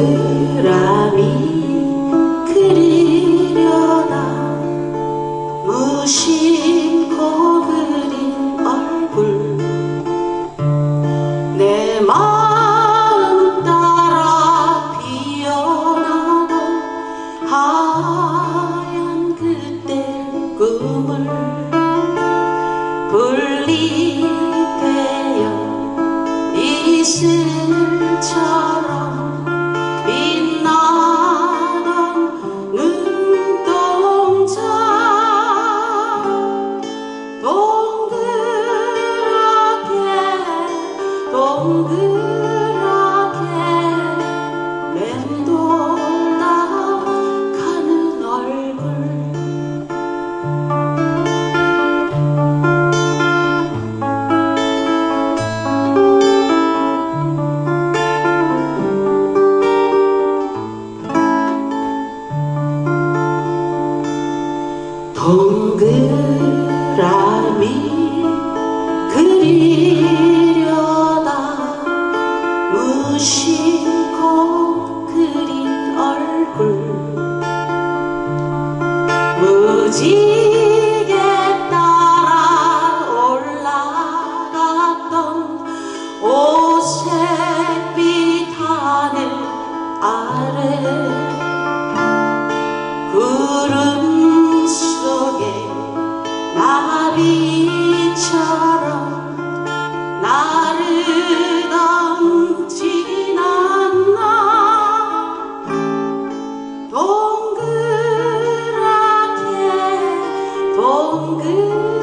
동그라미 동그랗게 맴돌다 가는 얼굴. 동그라미 그리 무지개 따라 올라갔던 오색빛 하늘 아래 구름 long good.